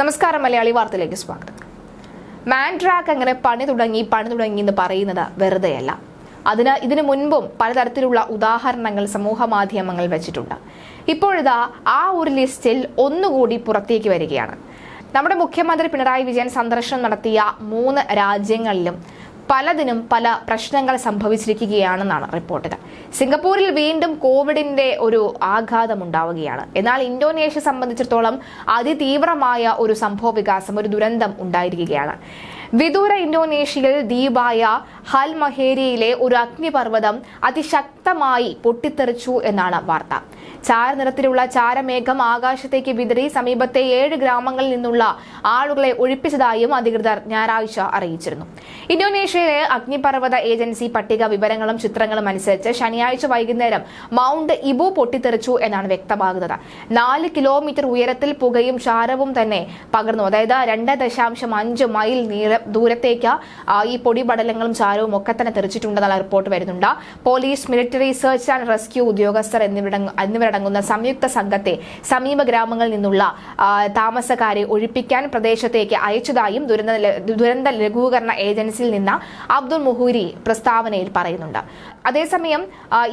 നമസ്കാരം മലയാളി വാർത്തയിലേക്ക് സ്വാഗതം. മാൻഡ്രാക്ക് അങ്ങനെ പണി തുടങ്ങി പണി തുടങ്ങി എന്ന് പറയുന്നത് വെറുതെയല്ല. അതിന് ഇതിനു മുൻപും പലതരത്തിലുള്ള ഉദാഹരണങ്ങൾ സമൂഹ മാധ്യമങ്ങൾ വെച്ചിട്ടുണ്ട്. ഇപ്പോഴിതാ ആ ഒരു ലിസ്റ്റിൽ ഒന്നുകൂടി പുറത്തേക്ക് വരികയാണ്. നമ്മുടെ മുഖ്യമന്ത്രി പിണറായി വിജയൻ സന്ദർശനം നടത്തിയ മൂന്ന് രാജ്യങ്ങളിലും പലതിനും പല പ്രശ്നങ്ങൾ സംഭവിച്ചിരിക്കുകയാണെന്നാണ് റിപ്പോർട്ടുകൾ സിംഗപ്പൂരിൽ വീണ്ടും കോവിഡിന്റെ ഒരു ആഘാതം ഉണ്ടാവുകയാണ് എന്നാൽ ഇന്തോനേഷ്യ സംബന്ധിച്ചിടത്തോളം അതിതീവ്രമായ ഒരു സംഭവ വികാസം ഒരു ദുരന്തം ഉണ്ടായിരിക്കുകയാണ്. വിദൂര ഇന്തോനേഷ്യയിൽ ദ്വീപായ ഹൽ മഹേരിയിലെ ഒരു അഗ്നിപർവതം അതിശക്തമായി പൊട്ടിത്തെറിച്ചു എന്നാണ് വാർത്ത. ചാരനിറത്തിലുള്ള ചാരമേഘം ആകാശത്തേക്ക് വിതറി സമീപത്തെ ഏഴ് ഗ്രാമങ്ങളിൽ നിന്നുള്ള ആളുകളെ ഒഴിപ്പിച്ചതായും അധികൃതർ ഞായറാഴ്ച അറിയിച്ചിരുന്നു. ഇന്തോനേഷ്യയിലെ അഗ്നിപർവത ഏജൻസി പട്ടിക വിവരങ്ങളും ചിത്രങ്ങളും അനുസരിച്ച് ശനിയാഴ്ച വൈകുന്നേരം മൗണ്ട് ഇബു പൊട്ടിത്തെറിച്ചു എന്നാണ് വ്യക്തമാകുന്നത്. നാല് കിലോമീറ്റർ ഉയരത്തിൽ പുകയും ചാരവും തന്നെ പകർന്നു. അതായത് രണ്ട് ദശാംശം അഞ്ച് മൈൽ ദൂരത്തേക്ക് ഈ പൊടിപടലങ്ങളും ചാരവും ഒക്കെ തന്നെ തെറിച്ചിട്ടുണ്ടെന്നുള്ള റിപ്പോർട്ട് വരുന്നുണ്ട്. Police military search and rescue ഉദ്യോഗസ്ഥർ എന്നിവരടങ്ങുന്ന സംയുക്ത സംഘത്തെ സമീപ ഗ്രാമങ്ങളിൽ നിന്നുള്ള താമസക്കാരെ ഒഴിപ്പിക്കാൻ പ്രദേശത്തേക്ക് അയച്ചതായും ദുരന്ത ദുരന്ത ലഘൂകരണ ഏജൻസിയിൽ നിന്ന് അബ്ദുൾ മുഹൂരി പ്രസ്താവനയിൽ പറയുന്നുണ്ട്. അതേസമയം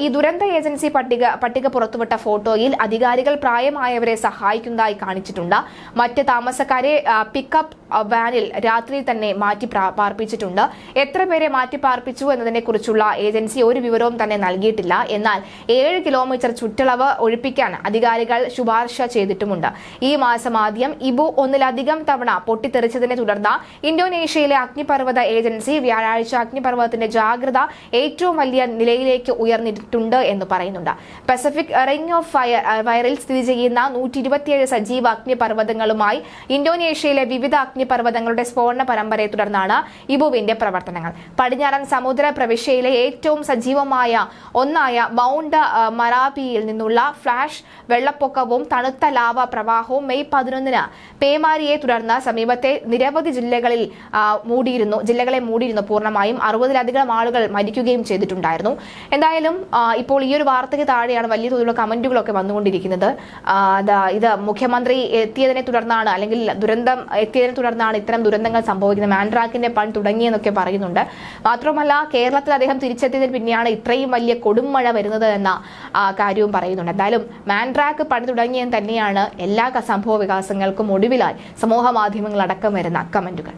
ഈ ദുരന്ത ഏജൻസി പട്ടിക പട്ടിക പുറത്തുവിട്ട ഫോട്ടോയിൽ അധികാരികൾ പ്രായമായവരെ സഹായിക്കുന്നതായി കാണിച്ചിട്ടുണ്ട്. മറ്റ് താമസക്കാരെ പിക്കപ്പ് വാനിൽ രാത്രിയിൽ തന്നെ മാറ്റി പാർപ്പിച്ചിട്ടുണ്ട്. എത്ര പേരെ മാറ്റി പാർപ്പിച്ചു എന്നതിനെ കുറിച്ചുള്ള ഏജൻസി ഒരു വിവരവും തന്നെ നൽകിയിട്ടില്ല. എന്നാൽ ഏഴ് കിലോമീറ്റർ ചുറ്റളവ് ഒഴിപ്പിക്കാൻ അധികാരികൾ ശുപാർശ ചെയ്തിട്ടുമുണ്ട്. ഈ മാസം ആദ്യം ഇബു ഒന്നിലധികം തവണ പൊട്ടിത്തെറിച്ചതിനെ തുടർന്ന് ഇന്തോനേഷ്യയിലെ അഗ്നിപർവത ഏജൻസി വ്യാഴാഴ്ച അഗ്നിപർവതത്തിന്റെ ജാഗ്രത ഏറ്റവും വലിയ നിലയിലേക്ക് ഉയർന്നിട്ടുണ്ട് എന്ന് പറയുന്നുണ്ട്. പസഫിക് റിംഗ് ഓഫ് ഫയർ ഫയറിൽ സ്ഥിതി ചെയ്യുന്ന നൂറ്റി ഇരുപത്തിയേഴ് സജീവ അഗ്നിപർവതങ്ങളുമായി ഇന്തോനേഷ്യയിലെ വിവിധ അഗ്നിപർവതങ്ങളുടെ സ്ഫോടന പരമ്പരയെ തുടർന്നാണ് ഇബുവിന്റെ പ്രവർത്തനങ്ങൾ. പടിഞ്ഞാറൻ സമുദ്ര പ്രവിശ്യയിലെ ഏറ്റവും സജീവമായ ഒന്നായ മൗണ്ട് മറാബിയിൽ നിന്നുള്ള ഫ്ലാഷ് വെള്ളപ്പൊക്കവും തണുത്ത ലാവ പ്രവാഹവും മെയ് പതിനൊന്നിന് പേമാരിയെ തുടർന്ന് സമീപത്തെ നിരവധി ജില്ലകളിൽ മൂടിയിരുന്നു ജില്ലകളെ മൂടിയിരുന്നു. പൂർണമായും അറുപതിലധികം ആളുകൾ മരിക്കുകയും ചെയ്തിട്ടുണ്ടായിരുന്നു. എന്തായാലും ഇപ്പോൾ ഈ ഒരു വാർത്തയ്ക്ക് താഴെയാണ് വലിയ തോതിലുള്ള കമന്റുകളൊക്കെ വന്നുകൊണ്ടിരിക്കുന്നത്. ഇത് മുഖ്യമന്ത്രി എത്തിയതിനെ തുടർന്നാണ് അല്ലെങ്കിൽ ദുരന്തം എത്തിയതിനെ തുടർന്നാണ് ഇത്തരം ദുരന്തങ്ങൾ സംഭവിക്കുന്നത്. മാൻഡ്രാക്കിന്റെ പണി തുടങ്ങിയെന്നൊക്കെ പറയുന്നുണ്ട്. മാത്രമല്ല കേരളത്തിൽ അദ്ദേഹം തിരിച്ചെത്തിയതിന് പിന്നെയാണ് ഇത്രയും വലിയ കൊടുമഴ വരുന്നത് എന്ന കാര്യവും പറയുന്നുണ്ട്. എന്തായാലും മാൻട്രാക്ക് പണി തുടങ്ങിയെന്ന് തന്നെയാണ് എല്ലാ സംഭവ വികാസങ്ങൾക്കും ഒടുവിലായി സമൂഹ മാധ്യമങ്ങളടക്കം വരുന്ന കമന്റുകൾ.